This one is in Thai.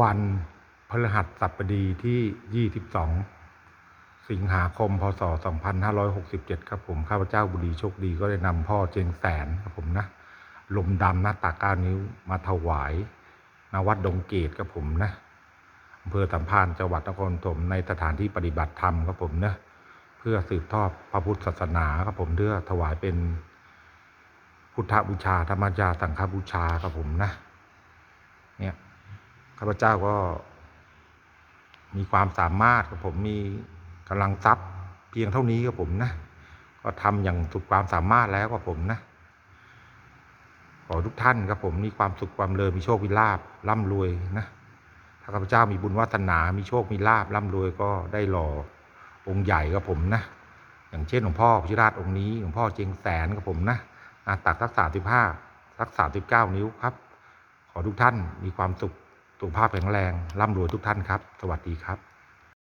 วันพฤหัสบดีที่ 22 สิงหาคม พศ 2567 ครับผมข้าพเจ้าบุรีโชคดีก็ได้นำพ่อเจงแสนครับผมนะลมดำหน้าตาก้านิ้วมาถวายณวัดดงเกตครับผมนะอำเภอสัมพันธ์จังหวัดนครปฐมในสถานที่ปฏิบัติธรรมครับผมนะเพื่อสืบทอดพระพุทธศาสนาครับผมเพื่อถวายเป็น พุทธบูชาธรรมจาสังฆบูชาครับผมนะ เนี่ย ข้าพเจ้าก็มีความสามารถครับผมมีกำลังทรัพย์ เพียงเท่านี้ครับผมนะ ก็ทำอย่างสุดความสามารถแล้วครับผมนะ ขอทุกท่านครับผมมีความสุขความเลอมีโชคมีลาบร่ำรวยนะ ถ้าข้าพเจ้ามีบุญวาสนา มีโชคมีลาบร่ำรวยก็ได้หล่อองค์ใหญ่ครับผมนะ อย่างเช่นหลวงพ่อพิราชองค์นี้หลวงพ่อเจงแสนครับผมนะหน้าตักทักษาสิบห้าทักษาสิบเก้านิ้วครับ ขอทุกท่านมีความสุข สุขภาพแข็งแรง ร่ำรวยทุกท่านครับ สวัสดีครับ